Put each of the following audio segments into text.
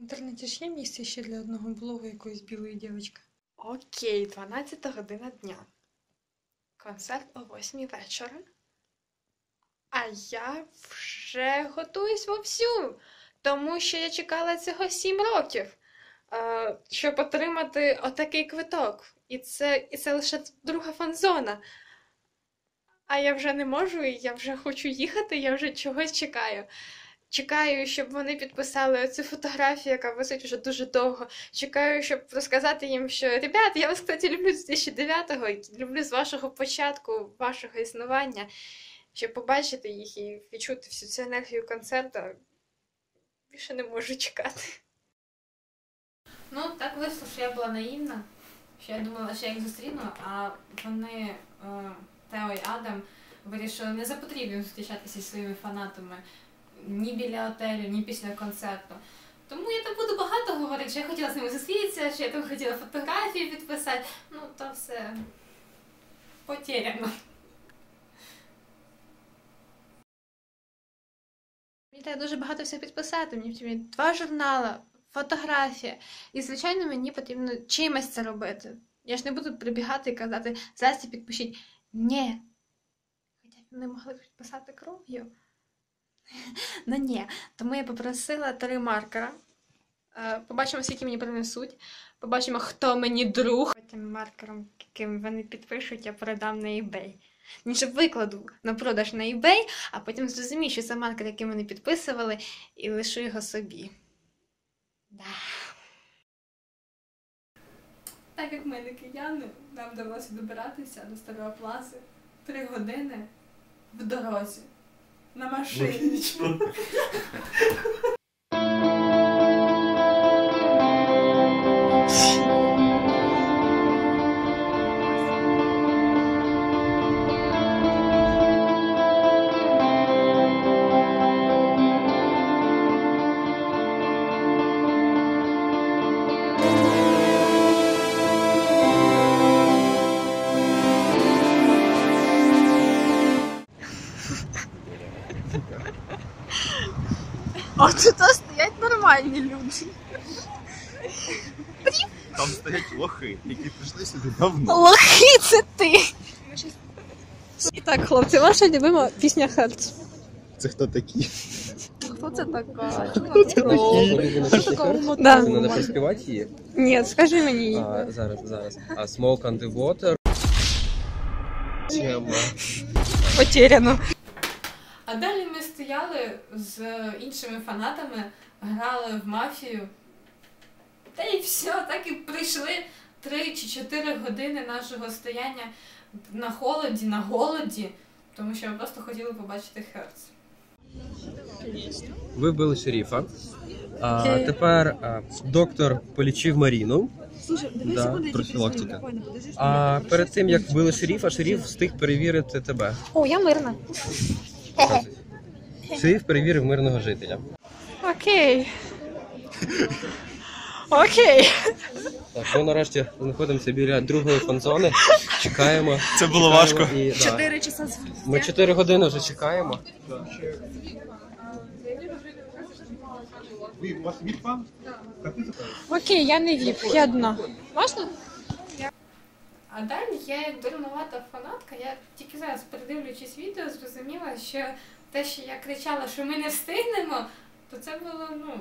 В інтернеті ж є місце ще для одного блогу якоїсь білої дівчинки. Окей, 12 година дня. Концерт о 8 вечора. А я вже готуюсь вовсю, тому що я чекала цього 7 років, е, щоб отримати отакий квиток. І це, і це лише друга фан-зона. А я вже не можу, і я вже хочу їхати, я вже чогось чекаю. Чекаю, щоб вони підписали цю фотографію, яка висить вже дуже довго. Чекаю, щоб розказати їм, що ребят, я вас, кстати, люблю з 2009-го, люблю з вашого початку, вашого існування, щоб побачити їх і відчути всю цю енергію концерту. Більше не можу чекати. Ну, так вийшло, що я була наївна, що я думала, що я їх зустріну, а вони, е, Тео і Адам, вирішили не за потрібним зустрічатися зі своїми фанатами ні біля отелю, ні після концерту. Тому я там буду багато говорити, що я хотіла з ними зустрітися, що я там хотіла фотографії підписати. Ну, то все потеряно. Мені треба дуже багато всього підписати. Мені потрібні два журнали, фотографія. І, звичайно, мені потрібно чимось це робити. Я ж не буду прибігати і казати, Засті, підпишіть. Ні. Хоча б вони могли підписати кров'ю. Ну ні. Тому я попросила три маркера. Е, Побачимо, скільки мені принесуть. Побачимо, хто мені друг. Потім маркером, яким вони підпишуть, я продам на eBay. Ніже викладу на продаж на eBay, а потім зрозумію, що це маркер, який вони підписували, і лишу його собі. Да. Так як ми не кияни, нам вдалося добиратися до Старої Плази три години в дорозі. На машині. А тут стоять нормальні люди. Там стоять лохи, які прийшли сюди давно. Лохи це ти. І так, хлопці, ваша любима пісня Херц. Це хто такі? Хто це така? Це Да. треба проспівати її. Ні, скажи мені її. А, зараз, зараз. А Smoke on the Water. Тема. Потеряно. А далі ми стояли з іншими фанатами, грали в мафію. Та й все, так і прийшли 3 чи 4 години нашого стояння на холоді, на голоді, тому що ми просто хотіли побачити Херц. Ви вбили шеріфа. А тепер а, доктор полічив Маріну. Да, профілактика. А перед тим як вбили шеріфа, шеріф встиг перевірити тебе. О, я мирна. Шеріф перевірив мирного жителя. Окей. Окей. Так, ми нарешті знаходимося біля другої фанзони. Чекаємо. Це було чекаємо важко. І, да. Ми 4 години вже чекаємо. Ви у вас від? Окей, я не віп, я одна. Можна? А далі я як дурнувата фанатка, я тільки зараз, передивлячись відео, зрозуміла, що те, що я кричала, що ми не встигнемо, то це було, ну,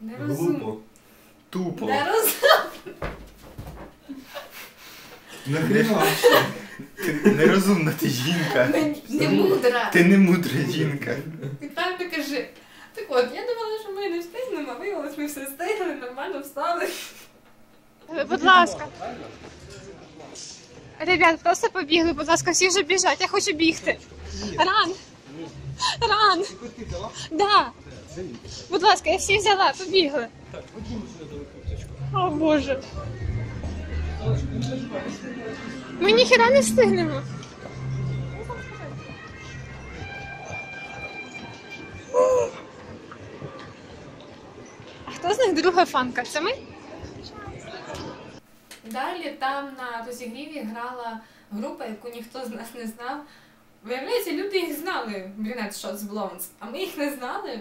нерозумно. Тупо. Нерозумно. Нахрена? Ти нерозумна ти жінка. Не мудра. Ти не мудра жінка. І так ти кажи. Так от, я думала, що ми не встигнемо, а виявилось, ми все встигли, нормально встали. Будь ласка. Ребят, просто побігли, будь ласка, всі вже біжать, я хочу бігти. Ран! Ран! Да. Будь ласка, я всі взяла, побігли. О Боже. Ми ніхіра не встигнемо. А хто з них друга фанка? Це ми? Далі там на розігріві грала група, яку ніхто з нас не знав. Виявляється, люди їх знали, брюнет Shots Blondes, а ми їх не знали.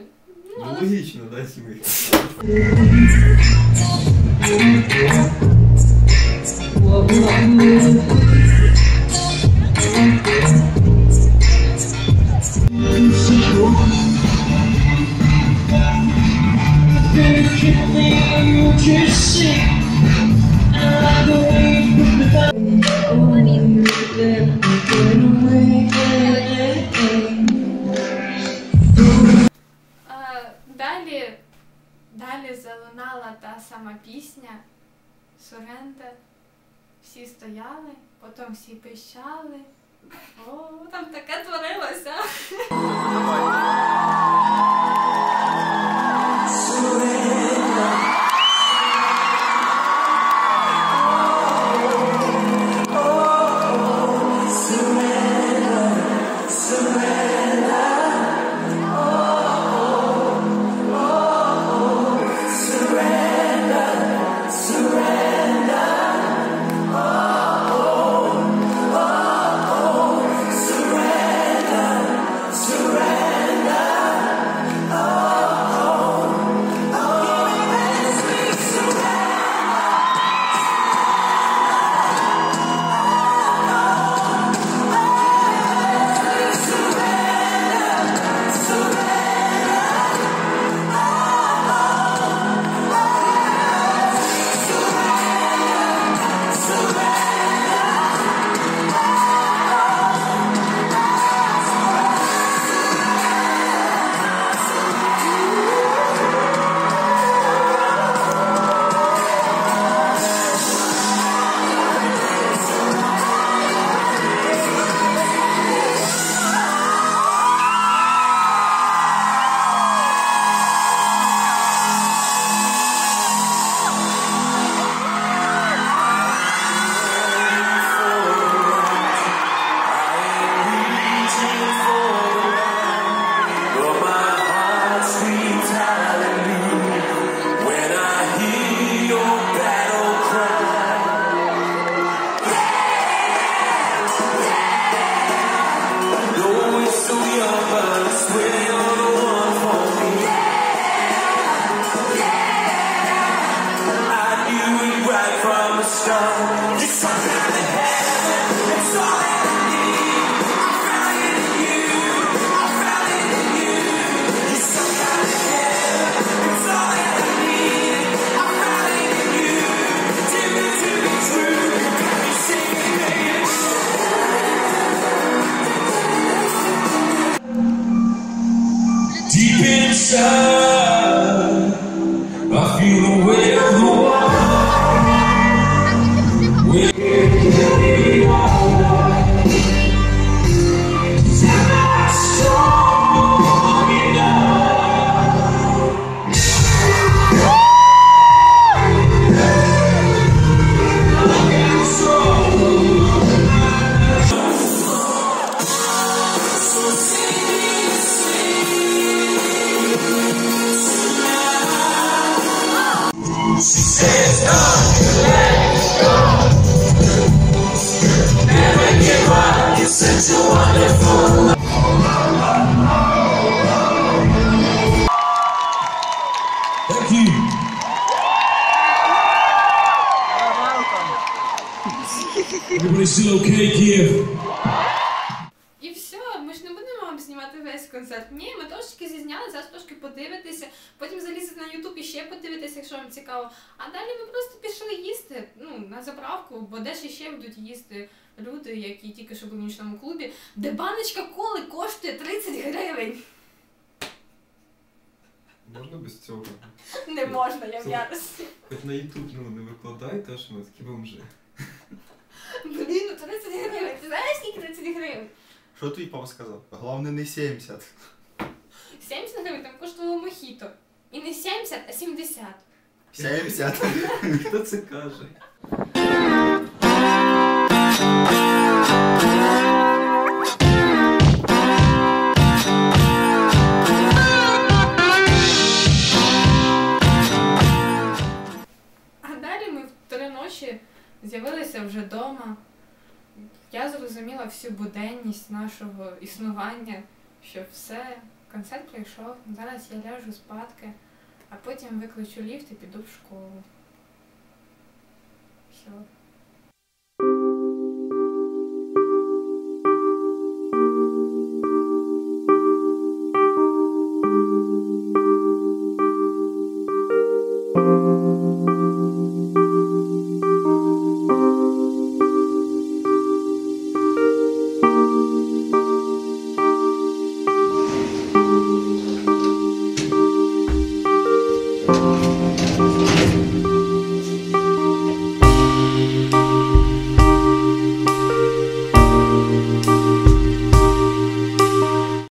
Ну, але логічно, да, сім'ї. е, сама пісня Сурента. Всі стояли, потім всі пищали. О, там таке творилося. I feel the weight still okay here? І все, ми ж не будемо вам знімати весь концерт. Ні, ми трошки зізняли, зараз трошки подивитися, потім залізти на Ютуб і ще подивитися, якщо вам цікаво. А далі ми просто пішли їсти ну, на заправку, бо де ж ще будуть їсти люди, які тільки що були в нічному клубі, де баночка коли коштує 30 гривень. Можна без цього? Не можна, я в ярості. Хоч на Ютуб ну, не викладай, те, що ми такі бомжи. Блін, ну 30 гривень. Ти знаєш, скільки 30 гривень? Що твій папа сказав? Головне не 70. 70 гривень там коштувало мохіто. І не 70, а 70. 70. Хто це каже? А далі ми в три ночі з'явилися вже вдома. Я зрозуміла всю буденність нашого існування, що все, концерт прийшов, зараз я ляжу спадки, а потім викличу ліфт і піду в школу. Все.